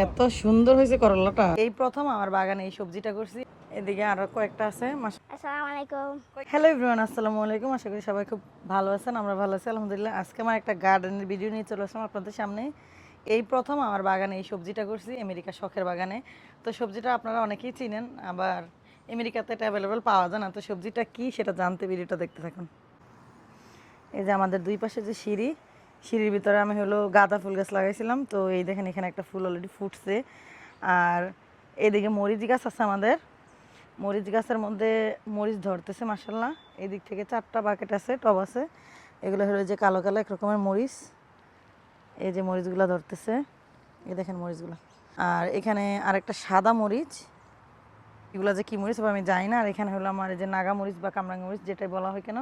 এত সুন্দর হয়েছে করলাটা। এই প্রথম আমার বাগানে এই সবজিটা করছি। এদিকে আরও কয়েকটা আছে হ্যালো ইব্রাহিম আসসালামু আলাইকুম। আশা করি সবাই খুব ভালো আছেন আমরা ভালো আছি আলহামদুলিল্লাহ। আজকে আমার একটা গার্ডেনের ভিডিও নিয়ে চলে আসলাম আপনাদের সামনে। এই প্রথম আমার বাগানে এই সবজিটা করছি আমেরিকা শখের বাগানে। তো সবজিটা আপনারা অনেকেই চিনেন আবার আমেরিকাতে এটা অ্যাভেলেবেল পাওয়া যায় না। তো সবজিটা কি সেটা জানতে ভিডিওটা দেখতে থাকুন। এই যে আমাদের দুই পাশে যে সিঁড়ি সিঁড়ির ভিতরে আমি হলো গাঁদা ফুল গাছ লাগাইছিলাম। তো এই দেখেন এখানে একটা ফুল অলরেডি ফুটছে। আর এদিকে মরিচ গাছ আছে আমাদের। মরিচ গাছের মধ্যে মরিচ ধরতেছে মাসাল্লাহ এদিক থেকে চারটা বাকেট আছে, টব আছে। এগুলো হলো যে কালো কালো এক রকমের মরিচ। এই যে মরিচগুলো ধরতেছে। এই দেখেন মরিচগুলো। আর এখানে আরেকটা সাদা মরিচ। এগুলো যে কী মরিচ আমি জানি না। আর এখানে হলো আমার যে নাগা মরিচ বা কামরাঙ্গা মরিচ যেটাই বলা হয় কেন,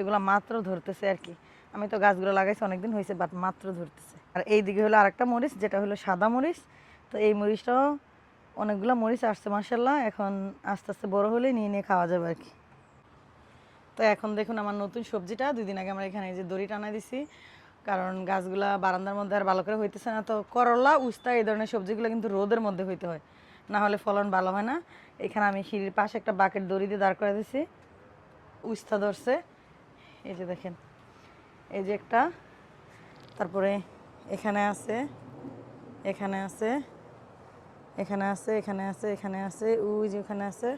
এগুলো মাত্র ধরতেছে আর কি। আমি তো গাছগুলো লাগাইছি, অনেকদিন হয়েছে বাট মাত্র ধরতেছে। আর এই দিকে হলো আরেকটা মরিচ, যেটা হলো সাদা মরিচ। তো এই মরিচটাও অনেকগুলো মরিচ আসছে মার্শাল্লাহ এখন আস্তে আস্তে বড় হলে নিয়ে নিয়ে খাওয়া যাবে আর কি। তো এখন দেখুন আমার নতুন সবজিটা। দুই দিন আগে আমরা এখানে যে দড়ি টানা দিছি। কারণ গাছগুলা বারান্দার মধ্যে আর ভালো করে হইতেছে না। তো করলা, উস্তা, এই ধরনের সবজিগুলো কিন্তু রোদের মধ্যে হইতে হয়। না হলে ফলন ভালো হয় না। এখানে আমি সিঁড়ির পাশে একটা বাকেট দড়ি দিয়ে দাঁড় করে দিছি। উস্তা ধরছে। এই যে দেখেন। এই যে একটা। তারপরে এখানে আছে এখানে আছে এখানে আছে এখানে আছে এখানে আছে, উই যে ওখানে আছে।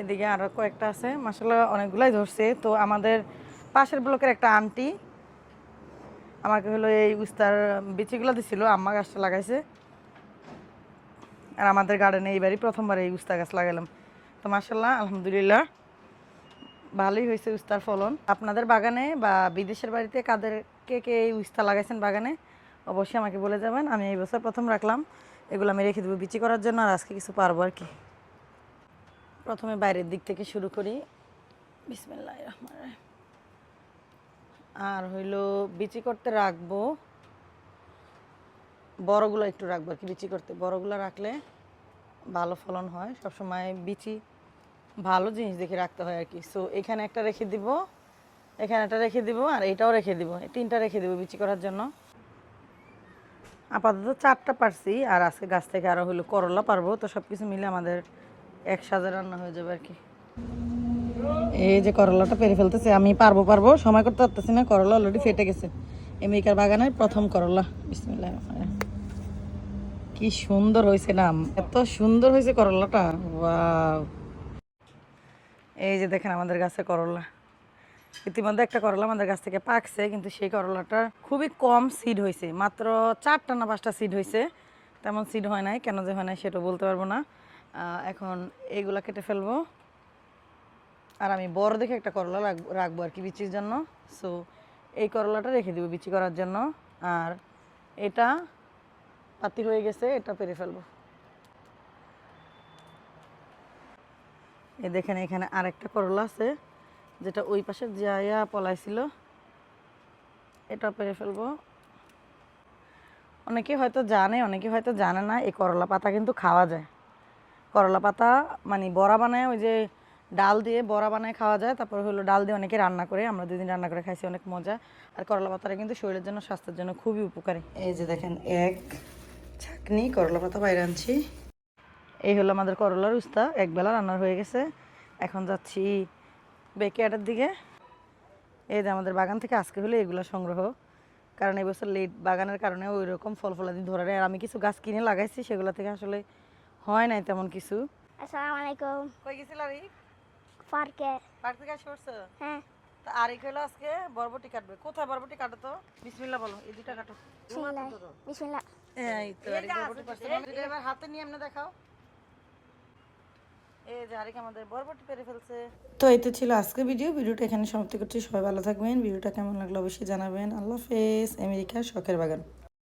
এদিকে আরও কয়েকটা আছে। মাসাল্লাহ অনেকগুলাই ধরছে। তো আমাদের পাশের ব্লকের একটা আন্টি আমাকে হলো এই উস্তার বিচিগুলো দিছিল, আম্মা গাছটা লাগাইছে। আর আমাদের গার্ডেনে এইবারই প্রথমবার এই উস্তা গাছ লাগালাম। তো মাসাল্লাহ আলহামদুলিল্লাহ, ভালোই হয়েছে উস্তার ফলন। আপনাদের বাগানে বা বিদেশের বাড়িতে কাদের কে কে এই উস্তা লাগাইছেন বাগানে, অবশ্যই আমাকে বলে যাবেন। আমি এই বছর প্রথম রাখলাম। এগুলো আমি রেখে দেবো বিচি করার জন্য, আর আজকে কিছু পারব আর কি। প্রথমে বাইরের দিক থেকে শুরু করি। বিসমিল্লাহ রহমান আর হইল, বিচি করতে রাখব বড়গুলো একটু রাখব আর কি, বিচি করতে। বড়গুলো রাখলে ভালো ফলন হয়। সবসময় বিচি ভালো জিনিস দেখে রাখতে হয় আর কি। সো এখানে একটা রেখে দিব, এখানে একটা রেখে দিব আর এটাও রেখে দিব। তিনটা রেখে দিব বিচি করার জন্য। আপাতত চারটা পারছি আর আজকে গাছ থেকে আরও হলো করলা পারব। তো সব কিছু মিলে আমাদের এক সাজে রান্না হয়ে যাবে আর কি। এই যে করলাটা পেরে ফেলতেছে, আমি পারব পারব। সময় করতে পারতেছি না, করলা অলরেডি ফেটে গেছে। আমেরিকার বাগানের প্রথম করলা। বিসমিল্লাহ কি সুন্দর হয়েছে নাম এত সুন্দর হয়েছে করলাটা। ওয়াও। এই যে দেখেন আমাদের গাছে করলা। ইতিমধ্যে একটা করলা আমাদের গাছ থেকে পাকছে, কিন্তু সেই করলাটা খুবই কম সিড হয়েছে। মাত্র চারটা না পাঁচটা সিড হয়েছে। তেমন সিড হয় নাই, কেন যে হয় নাই সেটা বলতে পারব না। এখন এইগুলা কেটে ফেলব। আর আমি বড় দেখে একটা করলা রাখব রাখব আর কি বিচির জন্য। সো এই করলাটা রেখে দিব বিচি করার জন্য। আর এটা পাতি হয়ে গেছে, এটা পেরে ফেলব। এই দেখেন, এখানে আরেকটা করলা আছে, যেটা ওই পাশে জায়া পলাইছিল। এটা পেরে ফেলব। অনেকে হয়তো জানে, অনেকে হয়তো জানে না, এই করলা পাতা কিন্তু খাওয়া যায়। করলা পাতা মানে বড়া বানায়, ওই যে ডাল দিয়ে বড়া বানায় খাওয়া যায়, তারপর হলো ডাল দিয়ে অনেকে রান্না করে, আমরা দুদিন রান্না করে খাইছি, অনেক মজা। আর করলা পাতাটা কিন্তু শরীরের জন্য, স্বাস্থ্যের জন্য খুবই উপকারী। এই যে দেখেন, এক ছাকনি করলা পাতা বাইরে আনছি। এই হলো আমাদের করলার উস্তা একবেলা রান্নার হয়ে গেছে। এখন যাচ্ছি বেকিয়াটার দিকে। এই যে আমাদের বাগান থেকে আজকে হলো এগুলো সংগ্রহ। কারণ এবছর লেট বাগানের কারণে ওই রকম ফল ফলাদি ধরে আর আমি কিছু গাছ কিনে লাগাইছি সেগুলো থেকে আসলে হয় নাই তেমন কিছু। আসসালামু আলাইকুম। কই গেছিল আরে পার্কে। পার্ক থেকে আসে হ্যাঁ। তা এক হলো আজকে বরবটি কাটবে। কোথায় বরবটি কাটো তো? বিসমিল্লা বলো এই দুটা কাটো। এই তো বরবটি পারছে এবার হাতে নিয়ে এমনি দেখাও। এই যে আরিক আমাদের বরবটি পেরে ফেলছে। তো এই তো ছিল আজকে ভিডিও। ভিডিওটা এখানে সমাপ্তি করছি। সবাই ভালো থাকবেন। ভিডিওটা কেমন লাগল অবশ্যই জানাবেন। আল্লাহ ফেস আমেরিকা শখের বাগান।